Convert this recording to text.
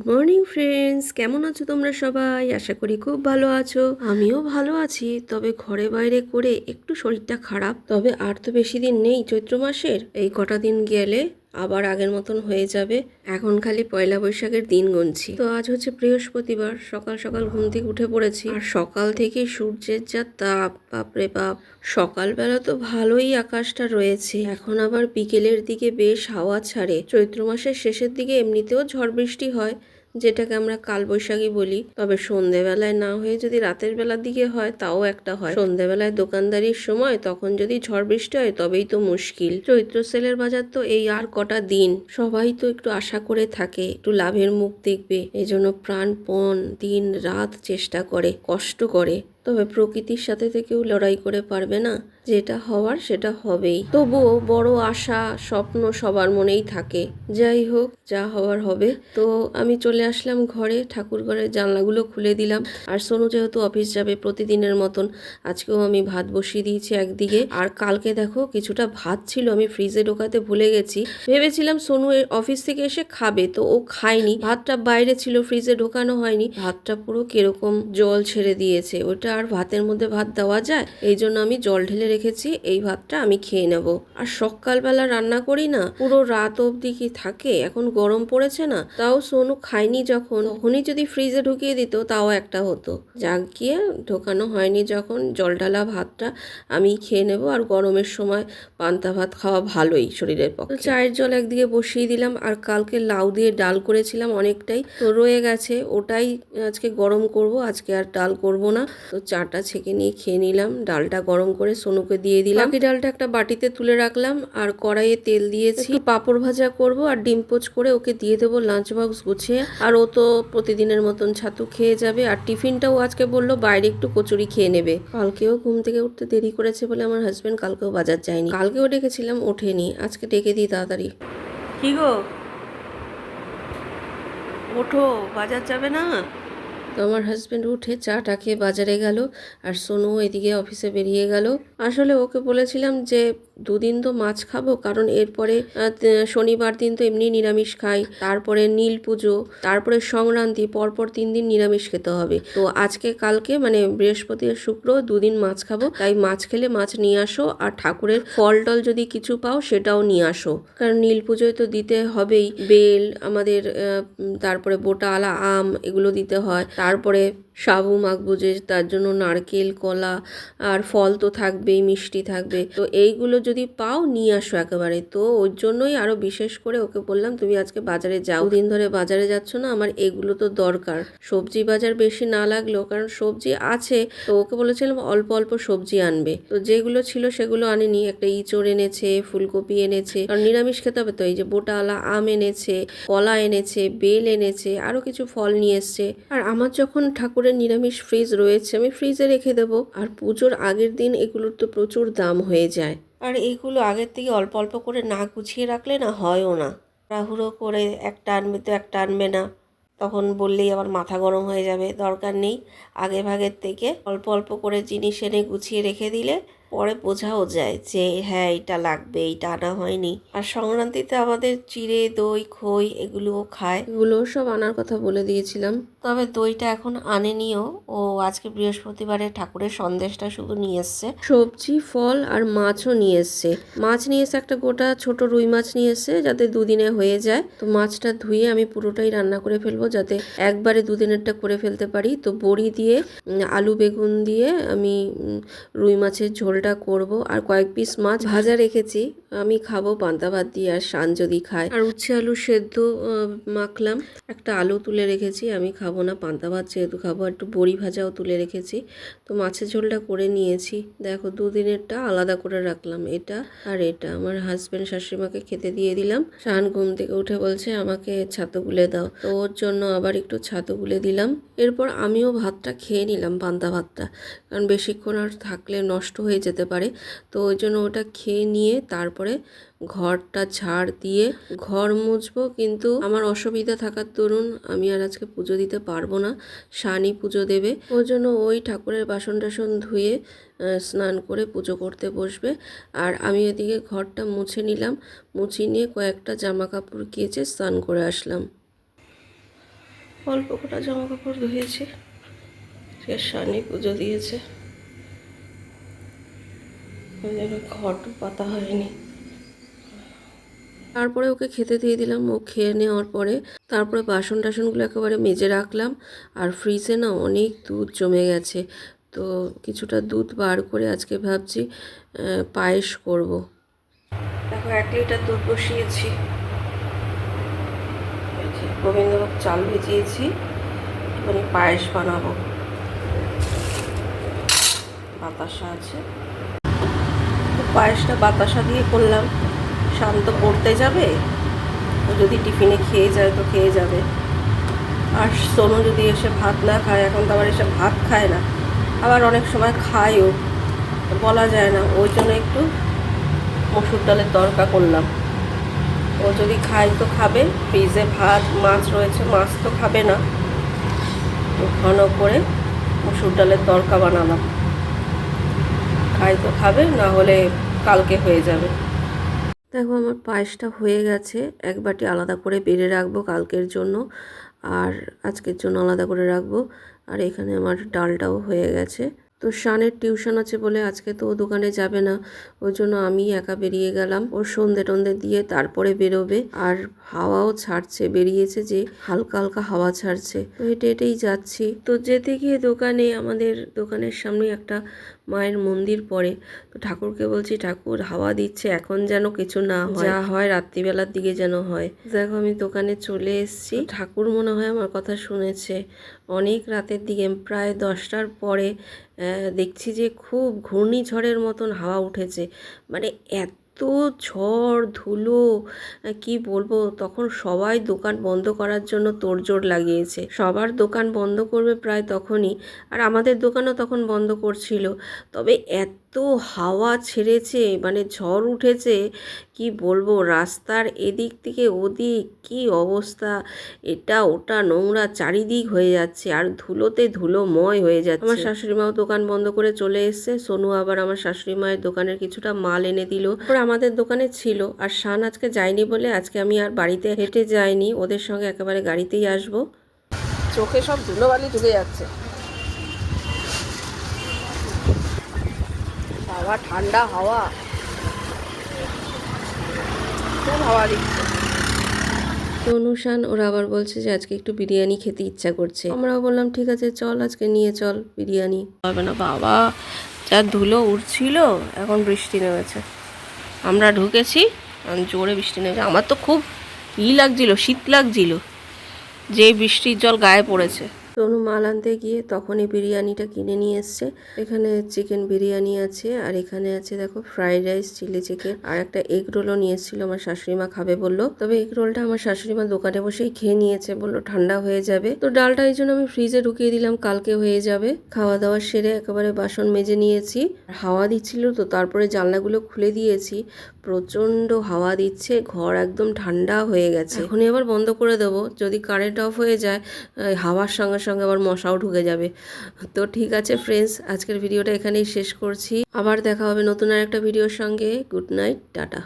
Good morning friends কেমন আছো তোমরা সবাই? আশা করি খুব ভালো আছো। আমিও ভালো আছি, তবে ঘরে বাইরে করে একটু শরীরটা খারাপ। তবে আর তো বেশি দিন নেই, চৈত্র মাসের। এই কটা দিন গেলে আবার আগের মতন হয়ে যাবে। এখন খালি পয়লা বৈশাখের দিন গুনছি। তো আজ হচ্ছে বৃহস্পতিবার, সকাল সকাল ঘুম থেকে উঠে পড়েছি। আর সকাল থেকে সূর্যের যা তাপ, বাপরে বাপ। সকালবেলা তো ভালোই আকাশটা রয়েছে। এখন আবার বিকেলের দিকে বেশ হাওয়া ছাড়ে। চৈত্র মাসের শেষের দিকে এমনিতেও ঝড় বৃষ্টি হয়। যেটাকে আমরা কালবৈশাখী বলি। তবে সন্ধেবেলায় না হয়ে যদি রাতের বেলার দিকে হয়, তাও একটা হয়। সন্ধেবেলায় দোকানদারির সময় তখন যদি ঝড় বৃষ্টি হয়, তবেই তো মুশকিল। চৈত্র সেলের বাজার তো এই আর কটা দিন। সবাই তো একটু আশা করে থাকে, একটু লাভের মুখ দেখবে। এজন্য জন্য প্রাণপণ দিন রাত চেষ্টা করে, কষ্ট করে। তবে প্রকৃতির সাথে কেউ লড়াই করে পারবে না। যেটা হওয়ার সেটা হবেই। তবুও বড় আশা, স্বপ্ন সবার মনেই থাকে। যাই হোক, যা হওয়ার হবে। তো আমি চলে আসলাম ঘরে, ঠাকুর ঘরের জানলাগুলো খুলে দিলাম। আর সোনু যেহেতু অফিস যাবে প্রতিদিনের মতন, আজকেও আমি ভাত বসিয়ে দিয়েছি একদিকে। আর কালকে দেখো, কিছুটা ভাত ছিল, আমি ফ্রিজে ঢোকাতে ভুলে গেছি। ভেবেছিলাম সোনু অফিস থেকে এসে খাবে, তো ও খায়নি। ভাতটা বাইরে ছিল, ফ্রিজে ঢোকানো হয়নি। ভাতটা পুরো কীরকম জল ছেড়ে দিয়েছে, ওটা আর ভাতের মধ্যে ভাত দেওয়া যায়, এই জন্য আমি জল ঢেলে রেখেছি, এই ভাতটা আমি খেয়ে নেব। আর সকালবেলা রান্না করি না, পুরো রাত অবধি কি থাকে? এখন গরম পড়েছে না, তাও সোনু খায়নি যখন। তখনই যদি ফ্রিজে ঢুকিয়ে দিত, তাও একটা হতো। যাক গিয়ে, ঢোকানো হয়নি যখন, জল ঢালা ভাতটা আমি খেয়ে নেব। আর গরমের সময় পান্তা ভাত খাওয়া ভালোই শরীরের পক্ষে। চায়ের জল একদিকে বসিয়ে দিলাম, আর কালকে লাউ দিয়ে ডাল করেছিলাম অনেকটাই। তো রয়ে গেছে, ওটাই আজকে গরম করব, আজকে আর ডাল করব না। তো চাটা ছেঁকে নিয়ে খেয়ে নিলাম। ডালটা গরম করে সোনুকে দিয়ে দিলাম। বাকি ডালটা একটা বাটিতে তুলে রাখলাম আর কড়াইয়ে তেল দিয়েছি। পাঁপড় ভাজা করব আর ডিম পোচ করে ওকে দিয়ে দেবো লাঞ্চ বক্স গুছিয়ে। আর ও তো প্রতিদিনের মতন ছাতু খেয়ে যাবে। আর টিফিনটাও আজকে বলল বাইরে একটু কচুরি খেয়ে নেবে। কালকেও ঘুম থেকে উঠতে দেরি করেছে বলে আমার হাজব্যান্ড কালকেও বাজার যায়নি। কালকেও ডেকেছিলাম ওঠেনি। আজকে ডেকে দিই তাড়াতাড়ি। কি গো? ওঠো বাজার যাবে না? তো আমার হাজব্যান্ড উঠে চাটা খেয়ে বাজারে গেল আর সোনু এদিকে অফিসে বেরিয়ে গেল। আসলে ওকে বলেছিলাম যে দুদিন তো মাছ খাব, কারণ এরপরে শনিবার দিন তো এমনি নিরামিষ খাই, তারপরে নীল পুজো, তারপরে সংক্রান্তি, পরপর তিন দিন নিরামিষ খেতে হবে। তো আজকে কালকে মানে বৃহস্পতি আর শুক্র দুদিন মাছ খাব, তাই মাছ খেলে মাছ নিয়ে আসো, আর ঠাকুরের ফল টল যদি কিছু পাও সেটাও নিয়ে আসো। কারণ নীল পুজোয় তো দিতে হবেই, বেল, আমাদের তারপরে বোটা আলা আম, এগুলো দিতে হয়, তারপরে সাবু মাখবো তার জন্য নারকেল, কলা, আর ফল তো থাকবেই, মিষ্টি থাকবে। তো এইগুলো যদি পাও, নিয়ে আসো একেবারে। তো ওর জন্যই আরও বিশেষ করে ওকে বললাম, তুমি আজকে বাজারে যাও। দিন ধরে বাজারে যাচ্ছ না, আমার এগুলো তো দরকার। সবজি বাজার বেশি না লাগলেও, কারণ সবজি আছে, তো ওকে বলেছিলাম অল্প অল্প সবজি আনবে। তো যেগুলো ছিল সেগুলো আনেনি। একটা ইঁচড় এনেছে, ফুলকপি এনেছে, কারণ নিরামিষ খেতে হবে তো, এই যে বোটাওয়ালা আম এনেছে, কলা এনেছে, বেল এনেছে, আরও কিছু ফল নিয়ে এসছে। আর আমার যখন ঠাকুরের নিরামিষ ফ্রিজ রয়েছে, আমি ফ্রিজে রেখে দেবো। আর পুজোর আগের দিন এগুলোর তো প্রচুর দাম হয়ে যায়। আর এইগুলো আগের থেকে অল্প অল্প করে না গুছিয়ে রাখলে না হয়ও না। রাহুড়ো করে একটা আনবে তো একটা আনবে না। তখন বললেই আবার মাথা গরম হয়ে যাবে, দরকার নেই। আগে ভাগের থেকে অল্প অল্প করে জিনিস এনে গুছিয়ে রেখে দিলে পরে বোঝাও যায় যে হ্যাঁ এটা লাগবে এইটা আনা হয়নি। আর সংক্রান্তিতে আমাদের চিড়ে দই খই এগুলোও খায়। এগুলো সব আনার কথা বলে দিয়েছিলাম। তবে দইটা এখন আনেনিও। ও আজকে বৃহস্পতিবারে ঠাকুরের সন্দেশটা শুধু নিয়ে এসছে। সবজি ফল আর মাছও নিয়ে এসছে। মাছ নিয়ে এসে একটা গোটা ছোট রুই মাছ নিয়ে এসছে যাতে দুদিনে হয়ে যায়। তো মাছটা ধুয়ে আমি পুরোটাই রান্না করে ফেলব যাতে একবারে দুদিনেরটা করে ফেলতে পারি। তো বড়ি দিয়ে আলু বেগুন দিয়ে আমি রুই মাছের ঝোলটা করব। আর কয়েক পিস মাছ ভাজা রেখেছি। আমি খাব পান্তা ভাত দিয়ে আর শান যদি খায়। আর উচ্ছে আলু সেদ্ধ মাখলাম। একটা আলু তুলে রেখেছি, আমি খাব না পান্তা ভাত যেহেতু খাব। একটু বড়ি ভাজাও তুলে রেখেছি। তো মাছের ঝোলটা করে নিয়েছি। দেখো, দুদিনেরটা আলাদা করে রাখলাম, এটা আর এটা। আমার হাজব্যান্ড শাশুড়িমাকে খেতে দিয়ে দিলাম। শান ঘুম থেকে উঠে বলছে, আমাকে ছাতু গুলে দাও। তো ওর জন্য আবার একটু ছাতু গুলে দিলাম। এরপর আমিও ভাতটা খেয়ে নিলাম, পান্তা ভাতটা। কারণ বেশিক্ষণ আর থাকলে নষ্ট হয়ে যেতে পারে। তো ওই জন্য ওটা খেয়ে নিয়ে তারপরে ঘরটা ঝাড় দিয়ে ঘর মুছবো। কিন্তু আমার অসুবিধা থাকার দরুন আমি আর আজকে পুজো দিতে পারব না। শানি পুজো দেবে। ওই জন্য ওই ঠাকুরের বাসন টাসন ধুয়ে স্নান করে পুজো করতে বসবে। আর আমি এদিকে ঘরটা মুছে নিলাম। মুছিয়ে নিয়ে কয়েকটা জামা কাপড় কেচে স্নান করে আসলাম। অল্প কটা জামা কাপড় ধুয়েছি। সে শানি পুজো দিয়েছে। ঘট পাতা হয়নি। তারপরে ওকে খেতে দিয়ে দিলাম। ও খেয়ে নেওয়ার পরে তারপরে বাসন টাসনগুলো একেবারে মেজে রাখলাম। আর ফ্রিজে না অনেক দুধ জমে গেছে। তো কিছুটা দুধ বার করে আজকে ভাবছি পায়েস করব। দেখো, এক লিটার দুধ বসিয়েছি। গোবিন্দভোগ চাল ভেজিয়েছি। একটুখানি পায়েস বানাবো। বাতাসা আছে। পায়েসটা বাতাসা দিয়ে করলাম। শান্ত পড়তে যাবে? ও যদি টিফিনে খেয়ে যায় তো খেয়ে যাবে। আর সোনু যদি এসে ভাত না খায়, এখন তো আবার এসে ভাত খায় না। আবার অনেক সময় খায়ও। বলা যায় না। ওই জন্য একটু মসুর ডালের তরকা করলাম। ও যদি খায় তো খাবে। ফ্রিজে ভাত, মাছ রয়েছে, মাছ তো খাবে না। তো ঘন করে মসুর ডালের তরকা বানালাম। খায় তো খাবে, না হলে কালকে হয়ে যাবে। দেখো আমার পায়েসটা হয়ে গেছে, এক বাটি আলাদা করে বেড়ে রাখব কালকের জন্য, আর আজকের জন্য আলাদা করে রাখব, আর এখানে আমার ডালটাও হয়ে গেছে। তো শানের টিউশন আছে বলে আজকে তো ও দোকানে যাবে না ওই জন্য আমি একা বেরিয়ে গেলাম। ওর সন্ধে টন্ধে দিয়ে তারপরে বেরোবে, আর হাওয়াও ছাড়ছে, বেরিয়েছে যে হালকা হালকা হাওয়া ছাড়ছে। তো হেঁটে হেঁটেই যাচ্ছি। তো যেতে গিয়ে দোকানে, আমাদের দোকানের সামনে একটা মায়ের মন্দির পড়ে। তো ঠাকুরকে বলছি ঠাকুর হাওয়া দিচ্ছে এখন যেন কিছু না হয়। যা হয় রাত্রিবেলার দিকে যেন হয়। দেখো আমি দোকানে চলে এসেছি। ঠাকুর মনে হয় আমার কথা শুনেছে। অনেক রাতের দিকে প্রায় দশটার পরে দেখছি যে খুব ঘূর্ণিঝড়ের মতন হাওয়া উঠেছে। মানে এত ঝড়, ধুলো কি বলব? তখন সবাই দোকান বন্ধ করার জন্য তোড়জোড় লাগিয়েছে। সবার দোকান বন্ধ করবে প্রায় তখনই। আর আমাদের দোকানও তখন বন্ধ করছিল। তবে এত হাওয়া ছেড়েছে মানে ঝড় উঠেছে, কি বলব? রাস্তার এদিক থেকে ওদিক কি অবস্থা? এটা ওটা নোংরা চারিদিক হয়ে যাচ্ছে, আর ধুলোতে ধুলোময় হয়ে যাচ্ছে। আমার শাশুড়ি মাও দোকান বন্ধ করে চলে এসছে, সোনু আবার আমার শাশুড়ি মায়ের দোকানের কিছুটা মাল এনে দিল। তারপর আমাদের দোকানে ছিল, আর শান আজকে যায়নি বলে আজকে আমি আর বাড়িতে হেঁটে যাইনি, ওদের সঙ্গে একেবারে গাড়িতেই আসব। চোখে সব ধুলোবালি ঢুকে যাচ্ছে। হাওয়া, ঠান্ডা হাওয়া। অনুষ্ঠান ওরা আবার বলছে যে আজকে একটু বিরিয়ানি খেতে ইচ্ছা করছে। আমরাও বললাম, ঠিক আছে, চল আজকে নিয়ে চল বিরিয়ানি। হবে না, বাবা, যা ধুলো উঠছিল এখন বৃষ্টি নেমেছে। আমরা ঢুকেছি জোরে বৃষ্টি নেমেছে। আমার তো খুব ই লাগছিল, শীত লাগছিল, যে বৃষ্টির জল গায়ে পড়েছে। তনু মাল আনতে গিয়ে তখনই বিরিয়ানিটা কিনে নিয়ে এসছে। এখানে চিকেন বিরিয়ানি আছে আর এখানে আছে দেখো ফ্রাইড রাইস চিলি চিকেন আর একটা এগ রোলও নিয়ে এসেছিল আমার শাশুড়ি মা খাবে বলল। তবে এগ রোলটা আমার শাশুড়ি মা দোকানে বসেই খেয়ে নিয়েছে বলল, ঠান্ডা হয়ে যাবে। তো ডালটা এই জন্য আমি ফ্রিজে ঢুকিয়ে দিলাম, কালকে হয়ে যাবে। খাওয়া দাওয়া সেরে একেবারে বাসন মেজে নিয়েছি। হাওয়া দিচ্ছিল তো তারপরে জানলাগুলো খুলে দিয়েছি। প্রচণ্ড হাওয়া দিচ্ছে, ঘর একদম ঠান্ডা হয়ে গেছে। এখনই আবার বন্ধ করে দেবো। যদি কারেন্ট অফ হয়ে যায় হাওয়ার সঙ্গে সঙ্গে আবার মশাও ঢুকে যাবে। তো ঠিক আছে ফ্রেন্ডস আজকের ভিডিওটা এখানেই শেষ করছি। আবার দেখা হবে নতুন আর একটা ভিডিওর সঙ্গে। Good night tata.